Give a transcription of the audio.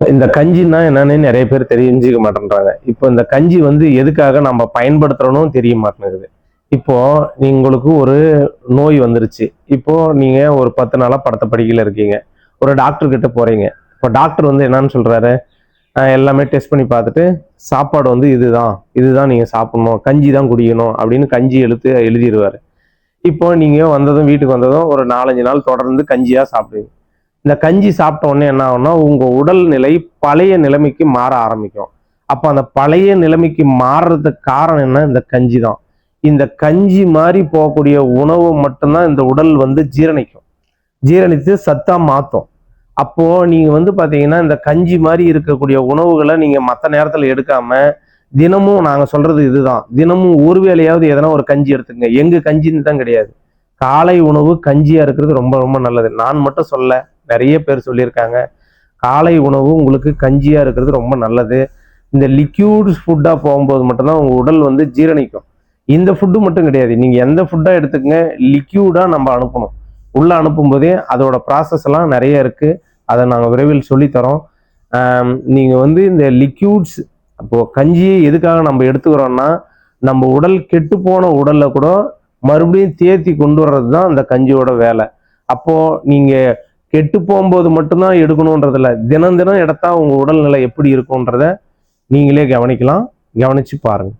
இந்த கஞ்சின்னா என்னன்னு நிறைய பேர் தெரிஞ்சுக்க மாட்டேன்றாங்க. இப்போ இந்த கஞ்சி வந்து எதுக்காக நம்ம பயன்படுத்துறோன்னு தெரிய மாட்டேங்குது. இப்போ உங்களுக்கு ஒரு நோய் வந்துருச்சு. இப்போ நீங்க ஒரு பத்து நாளா படுத்த படிக்கல இருக்கீங்க. ஒரு டாக்டர் கிட்ட போறீங்க. இப்போ டாக்டர் வந்து என்னன்னு சொல்றாரு? எல்லாமே டெஸ்ட் பண்ணி பார்த்துட்டு சாப்பாடு வந்து இதுதான். இதுதான் நீங்க சாப்பிடணும். கஞ்சி தான் குடிக்கணும் அப்படின்னு கஞ்சி எழுத்து எழுதிடுவாரு. இப்போ நீங்க வந்ததும் வீட்டுக்கு வந்ததும் ஒரு நாலஞ்சு நாள் தொடர்ந்து கஞ்சியா சாப்பிடுவீங்க. இந்த கஞ்சி சாப்பிட்ட உடனே என்ன ஆகும்னா உங்கள் உடல் நிலை பழைய நிலைமைக்கு மாற ஆரம்பிக்கும். அப்போ அந்த பழைய நிலைமைக்கு மாறுறதுக்கு காரணம் என்ன? இந்த கஞ்சி தான். இந்த கஞ்சி மாதிரி போகக்கூடிய உணவு மட்டும்தான் இந்த உடல் வந்து ஜீரணிக்கும். ஜீரணித்து சத்தாக மாற்றும் அப்போது நீங்கள் வந்து பார்த்தீங்கன்னா இந்த கஞ்சி மாதிரி இருக்கக்கூடிய உணவுகளை நீங்கள் மற்ற நேரத்தில் எடுக்காமல் தினமும் நாங்கள் சொல்கிறது இதுதான். தினமும் ஒரு வேலையாவது எதனா ஒரு கஞ்சி எடுத்துக்கங்க எங்கள் கஞ்சின்னு தான் கிடையாது. காலை உணவு கஞ்சியாக இருக்கிறது ரொம்ப ரொம்ப நல்லது. நான் மட்டும் சொல்ல நிறைய பேர் சொல்லியிருக்காங்க. காலை உணவு உங்களுக்கு கஞ்சியாக இருக்கிறது ரொம்ப நல்லது. இந்த லிக்யூட்ஸ் ஃபுட்டாக போகும்போது மட்டும்தான் உங்கள் உடல் வந்து ஜீரணிக்கும். இந்த ஃபுட்டு மட்டும் கிடையாது. நீங்கள் எந்த ஃபுட்டாக எடுத்துக்கங்க லிக்யூடாக நம்ம அனுப்பணும். உள்ளே அனுப்பும் போதே அதோட ப்ராசஸ் எல்லாம் நிறைய இருக்குது அதை நாங்கள் விரைவில் சொல்லித்தரோம். நீங்கள் வந்து இந்த லிக்யூட்ஸ் இப்போது கஞ்சியை எதுக்காக நம்ம எடுத்துக்கிறோன்னா நம்ம உடல் கெட்டு போன உடலில் கூட மறுபடியும் தேத்தி கொண்டு வர்றது தான் அந்த கஞ்சியோட வேலை. அப்போது நீங்கள் கெட்டு போகும்போது மட்டும்தான் எடுக்கணுன்றதில்ல தினம் தினம் எடுத்தால் உங்கள் உடல்நிலை எப்படி இருக்கும்ன்றத நீங்களே கவனிக்கலாம். கவனிச்சு பாருங்கள்